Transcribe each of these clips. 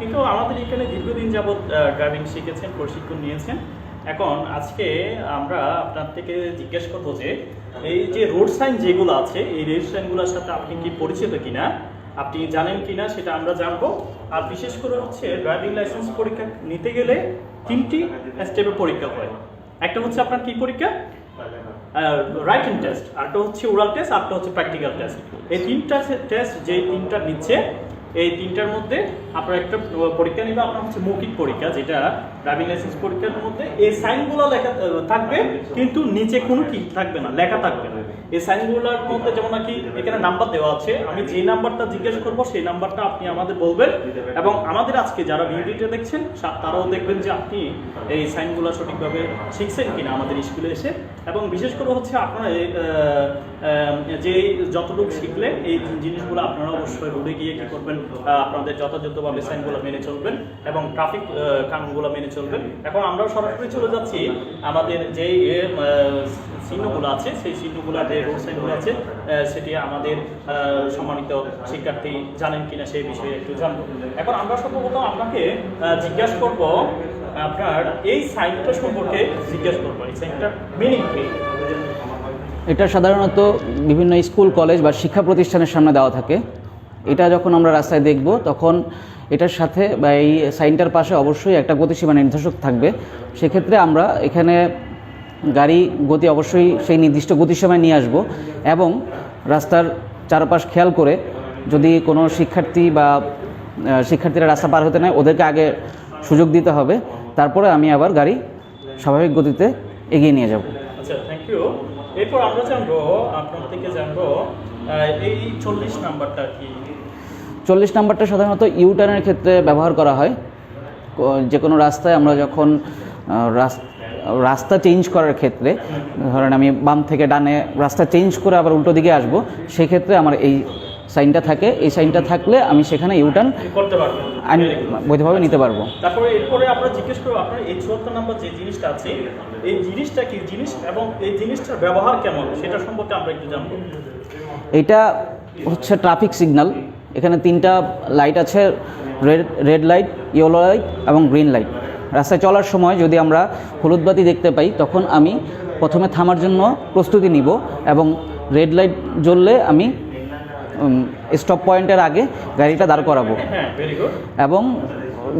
কিন্তু আমাদের এখানে দীর্ঘদিন যাবৎ ড্রাইভিং শিখেছেন, প্রশিক্ষণ নিয়েছেন। এখন আজকে আমরা আপনার থেকে জিজ্ঞেস করব যে, এই যে রোড সাইন যেগুলো আছে, এই রোড সাইনগুলোর সাথে আপনি কি পরিচিত কিনা? আপনি জানেন কিনা সেটা আমরা জানব। আর বিশেষ করে হচ্ছে ড্রাইভিং লাইসেন্স পরীক্ষা নিতে গেলে তিনটি স্টেপের পরীক্ষা হয়। একটা হচ্ছে আপনার কি পরীক্ষা? রাইটিং টেস্ট আরটা হচ্ছে ওরাল টেস্ট আরটা হচ্ছে প্র্যাকটিক্যাল টেস্ট এই তিনটা টেস্ট যে তিনটা নিচ্ছে এই তিনটার মধ্যে আপনার একটা পরীক্ষা নিবে আপনার হচ্ছে মৌখিক পরীক্ষা যেটা ড্রাইভিং লাইসেন্স পরীক্ষার মধ্যে এই সাইনগুলো লেখা থাকবে কিন্তু নিচে কোনো কি থাকবে না লেখা থাকবে না। এই সাইনগুলোর মধ্যে যেমন নাকি এখানে নাম্বার দেওয়া আছে আমি যে নাম্বারটা জিজ্ঞেস করব সেই নাম্বারটা আপনি আমাদের বলবেন। এবং আমাদের আজকে যারা ভিডিওটা দেখছেন তারাও দেখবেন যে আপনি এই সাইনগুলো সঠিকভাবে শিখছেন কিনা আমাদের স্কুলে এসে। এবং বিশেষ করে হচ্ছে আপনারা যে যতটুকু শিখলেন, এই জিনিসগুলো আপনারা অবশ্যই রোডে গিয়ে কি করবেন আপনাদের যথাযথভাবে সাইনগুলো মেনে চলবেন এবং ট্রাফিক কানুনগুলো মেনে চলবেন। এখন আমরা সরাসরি চলে যাচ্ছি। আমাদের যে চিহ্নগুলো আছে, সেই চিহ্নগুলো, যে রোড সাইনগুলো আছে সেটি আমাদের সম্মানিত শিক্ষার্থী জানেন কিনা সেই বিষয়ে একটু জানব। এখন আমরা সর্বপ্রথম আপনাকে জিজ্ঞাসা করব আপনার এই সাইনটা সম্পর্কে করব, এই সাইনটার মিনিং কি? এটা সাধারণত বিভিন্ন স্কুল, কলেজ বা শিক্ষা প্রতিষ্ঠানের সামনে দেওয়া থাকে। এটা যখন আমরা রাস্তায় দেখব, তখন এটার সাথে বা এই সাইনটার পাশে অবশ্যই একটা গতিসীমা নির্দেশক থাকবে। সেক্ষেত্রে আমরা এখানে গাড়ি, গতি অবশ্যই সেই নির্দিষ্ট গতিসীমায় নিয়ে আসব এবং রাস্তার চারপাশ খেয়াল করে যদি কোনো শিক্ষার্থী বা শিক্ষার্থীরা রাস্তা পার হতে নেয়, ওদেরকে আগে সুযোগ দিতে হবে। তারপরে আমি আবার গাড়ি স্বাভাবিক গতিতে এগিয়ে নিয়ে যাব। আচ্ছা থ্যাংক ইউ এরপর আমরা জানব আপনার থেকে জানব এই চল্লিশ নাম্বারটা কি? চল্লিশ নাম্বারটা সাধারণত ইউ টার্নের ক্ষেত্রে ব্যবহার করা হয়। যে কোনো রাস্তায় আমরা যখন রাস্তা চেঞ্জ করার ক্ষেত্রে ধরেন আমি বাম থেকে ডানে রাস্তা চেঞ্জ করে আবার উল্টো দিকে আসব সেক্ষেত্রে আমার এই সাইনটা থাকে এই সাইনটা থাকলে আমি সেখানে ইউ টার্ন করতে পারবেন। আমি বৈধভাবে নিতে পারব। তারপরে এরপরে আমরা জিজ্ঞেস করব আপনার এই চুয়াত্তর নাম্বার যে জিনিসটা আছে এই জিনিসটা কি জিনিস এবং এই জিনিসটার ব্যবহার কেমন? সেটা সম্পর্কে আমরা একটু জানব। এইটা হচ্ছে ট্রাফিক সিগন্যাল এখানে তিনটা লাইট আছে red red light yellow light এবং গ্রিন লাইট রাস্তায় চলার সময় যদি আমরা হলুদ বাতি দেখতে পাই তখন আমি প্রথমে থামার জন্য প্রস্তুতি নিব এবং রেড লাইট জ্বললে আমি স্টপ পয়েন্টের আগে গাড়িটা দাঁড় করাবো। হ্যাঁ এবং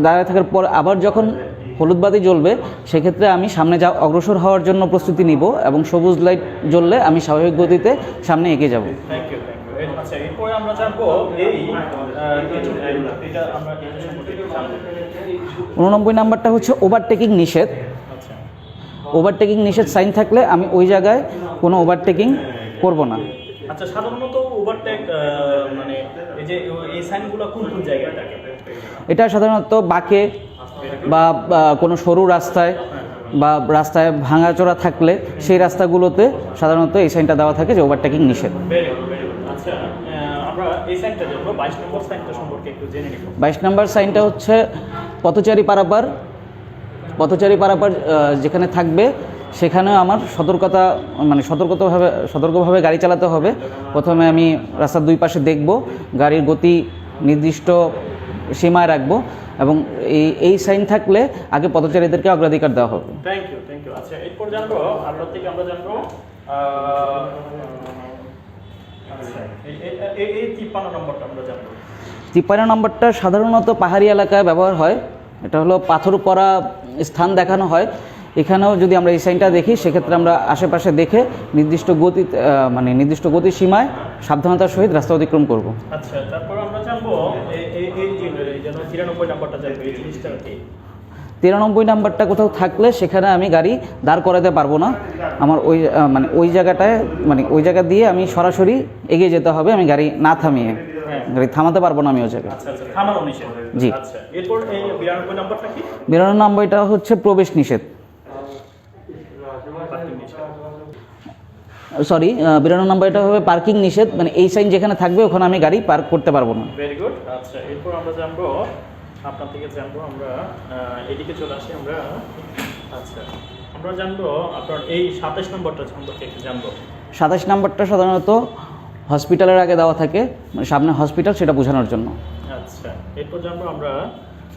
দাঁড়িয়ে থাকার পর আবার যখন হলুদ বাতি জ্বলবে সেক্ষেত্রে আমি সামনে যা অগ্রসর হওয়ার জন্য প্রস্তুতি নিব এবং সবুজ লাইট জ্বললে আমি স্বাভাবিক গতিতে সামনে এগিয়ে যাব। আচ্ছা এরপরে আমরা জানব এই এটা আমরা উননব্বই নাম্বারটা হচ্ছে ওভারটেকিং নিষেধ। আচ্ছা। ওভারটেকিং নিষেধ সাইন থাকলে আমি ওই জায়গায় কোনো ওভারটেকিং করব না। আচ্ছা সাধারণত ওভারটেক মানে এই যে এই সাইনগুলো কোন কোন জায়গায় থাকে? এটা সাধারণত বাঁকে বা কোনো সরু রাস্তায় বা রাস্তায় ভাঙাচোরা থাকলে সেই রাস্তাগুলোতে সাধারণত এই সাইনটা দেওয়া থাকে যে ওভারটেকিং নিষেধ। আচ্ছা আমরা এই সাইনটা জানব বাইশ নম্বর সাইনটা সম্পর্কে একটু জেনে নিব। বাইশ নাম্বার সাইনটা হচ্ছে পথচারী পারাপার। পথচারী পারাপার যেখানে থাকবে সেখানেও আমার সতর্কতা মানে সতর্কতাভাবে সতর্কভাবে গাড়ি চালাতে হবে। প্রথমে আমি রাস্তার দুই পাশে দেখব গাড়ির গতি নির্দিষ্ট সীমায় রাখব এবং এই এই সাইন থাকলে আগে পথচারীদেরকে অগ্রাধিকার দেওয়া হবে। থ্যাংক ইউ থ্যাংক ইউ আচ্ছা এরপর জানব আপনার থেকে আমরা জানব আহ, আচ্ছা এই তিপ্পান্ন নম্বরটা আমরা জানব। তিপ্পান্ন নম্বরটা সাধারণত পাহাড়ি এলাকায় ব্যবহার হয়। এটা হলো পাথর পরা স্থান দেখানো হয়। এখানেও যদি আমরা এই সাইনটা দেখি সেক্ষেত্রে আমরা আশেপাশে দেখে নির্দিষ্ট গতি মানে নির্দিষ্ট গতি সীমায় সাবধানতার সহিত রাস্তা অতিক্রম করব। আচ্ছা তারপর আমরা জানব তিরানব্বই নাম্বারটা কোথাও থাকলে সেখানে আমি গাড়ি দাঁড় করাতে পারব না। আমার ওই মানে ওই জায়গাটায় মানে ওই জায়গা দিয়ে আমি সরাসরি এগিয়ে যেতে হবে আমি গাড়ি না থামিয়ে। হ্যাঁ। গাড়ি থামাতে পারব না আমি ওই জায়গায়। আচ্ছা আচ্ছা জি। আচ্ছা বিরানব্বই নাম্বারটা হচ্ছে প্রবেশ নিষেধ পার্কিং নিষেধ সরি বিরানো নাম্বার এটা হবে পার্কিং নিষেধ মানে এই সাইন যেখানে থাকবে ওখানে আমি গাড়ি পার্ক করতে পারব না। ভেরি গুড আচ্ছা এরপর আমরা জানব আপনার থেকে জানব আমরা এদিকে চলে আসি আমরা। আচ্ছা আমরা জানব আপনার এই সাতাশ নম্বরটা সম্পর্কে একটু জানব। সাতাশ নম্বরটা সাধারণত হসপিটালের আগে দেওয়া থাকে মানে সামনে হসপিটাল সেটা বোঝানোর জন্য। আচ্ছা এরপর জানব আমরা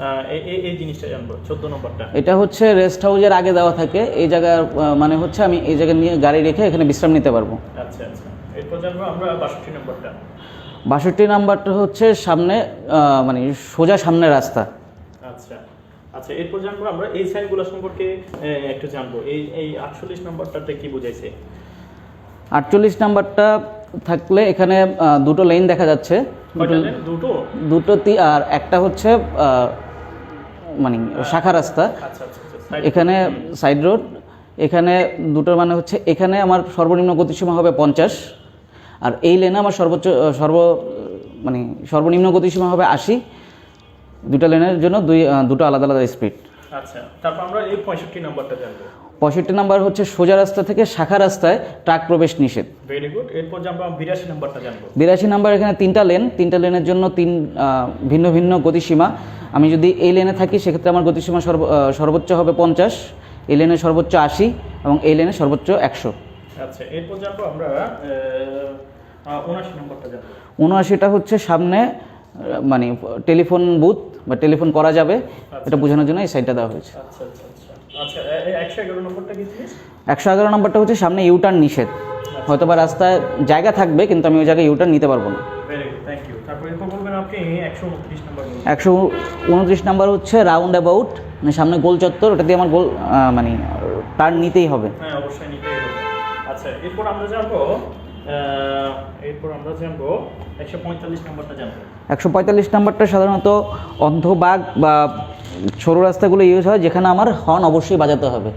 এই- এই এই জিনিসটা জানব চোদ্দ নম্বরটা। এটা হচ্ছে রেস্ট হাউসের আগে দেওয়া থাকে এই জায়গার মানে হচ্ছে আমি এই জায়গায় নিয়ে গাড়ি রেখে এখানে বিশ্রাম নিতে পারব। আচ্ছা আচ্ছা। এরপর জানব আমরা বাষট্টি নম্বরটা। বাষট্টি নাম্বারটা হচ্ছে সামনে মানে সোজা সামনে রাস্তা। আচ্ছা আচ্ছা এরপর জানব আমরা এই সাইনগুলো সম্পর্কে একটু জানব। এই এই আটচল্লিশ নম্বরটাতে কি বোঝাইছে? আটচল্লিশ নাম্বারটা থাকলে এখানে দুটো লেন দেখা যাচ্ছে। দুটো? দুটো তি- আর একটা হচ্ছে মানে শাখা রাস্তা। আচ্ছা আচ্ছা আচ্ছা এখানে সাইড রোড এখানে দুটোর মানে হচ্ছে এখানে আমার সর্বনিম্ন গতিসীমা হবে পঞ্চাশ আর এই লেনে আমার সর্বোচ্চ সর্ব মানে সর্বনিম্ন গতিসীমা হবে আশি। দুটো লেনের জন্য দুই দুটো আলাদা আলাদা স্পিড আচ্ছা তারপর আমরা এই পঁয়ষট্টি নম্বরটা জানব। পঁয়ষট্টি নাম্বার হচ্ছে সোজা রাস্তা থেকে শাখা রাস্তায় ট্রাক প্রবেশ নিষেধ। ভেরি গুড এরপর আমরা বিরাশি নম্বরটা জানব। বিরাশি নাম্বার এখানে তিনটা লেন। তিনটা লেনের জন্য তিন ভিন্ন ভিন্ন গতিসীমা। আমি যদি এই লেনে থাকি সেক্ষেত্রে আমার গতিসীমা সর্ব সর্বোচ্চ হবে পঞ্চাশ এই লেনে সর্বোচ্চ আশি এবং এই লেনে সর্বোচ্চ একশো। আচ্ছা এরপর জানব আমরা উনআশি নম্বরটা জানব। উনআশিটা হচ্ছে সামনে মানে টেলিফোন বুথ বা টেলিফোন করা যাবে। এটা বোঝানোর জন্য এই সাইডটা দেওয়া হয়েছে। আচ্ছা আচ্ছা। আচ্ছা আচ্ছা একশো এগারো নম্বরটা কি একশো এগারো নম্বরটা হচ্ছে সামনে ইউটার্ন নিষেধ। হয়তো বা রাস্তায় জায়গা থাকবে কিন্তু আমি ওই জায়গায় ইউটার্ন নিতে পারব না। একশো উনত্রিশ নম্বর বলুন। একশো উনত্রিশ নাম্বার হচ্ছে রাউন্ড অ্যাবাউট মানে সামনে গোল চত্বর ওটা দিয়ে আমার গোল মানে টার্ন নিতেই হবে। হ্যাঁ অবশ্যই নিতেই হবে। আচ্ছা এরপর আমরা জানব এরপর আমরা জানব একশো পঁয়তাল্লিশ নম্বরটা জানব। একশো পঁয়তাল্লিশ নাম্বারটা সাধারণত অন্ধবাগ বা সরু রাস্তাগুলো ইউজ হয় যেখানে আমার হর্ন অবশ্যই বাজাতে হবে।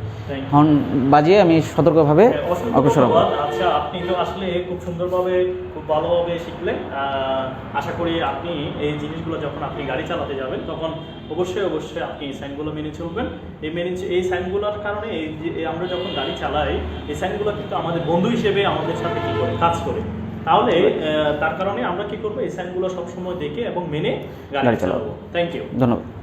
হর্ন বাজিয়ে আমি সতর্কভাবে হ্যাঁ, অগ্রসর হব। আচ্ছা আপনি তো আসলে খুব সুন্দরভাবে খুব ভালোভাবে শিখলেন। আশা করি আপনি এই জিনিসগুলো যখন আপনি গাড়ি চালাতে যাবেন তখন অবশ্যই অবশ্যই আপনি এই সাইনগুলো মেনে চলবেন। এই মেনে এই সাইনগুলোর কারণে এই যে আমরা যখন গাড়ি চালাই এই সাইনগুলো কিন্তু আমাদের বন্ধু হিসেবে আমাদের সাথে কী করে? কাজ করে। তাহলে তার কারণে আমরা কি করব? এই সাইনগুলো সবসময় দেখে এবং মেনে গাড়ি। চালাবো। থ্যাংক ইউ ধন্যবাদ।